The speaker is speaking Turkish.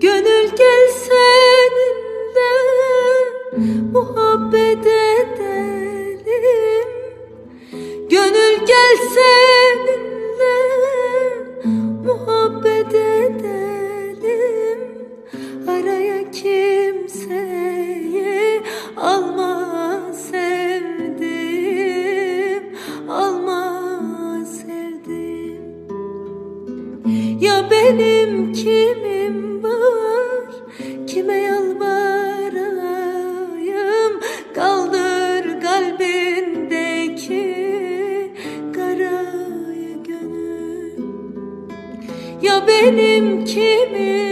Gönül gel seninle muhabbet edelim. Gönül gel seninle muhabbet edelim. Araya kimseyi alma sevdim Alma sevdim. Ya benim kimim Kime yalvarayım? Kaldır kalbindeki Karayı gönül. Ya benim kimim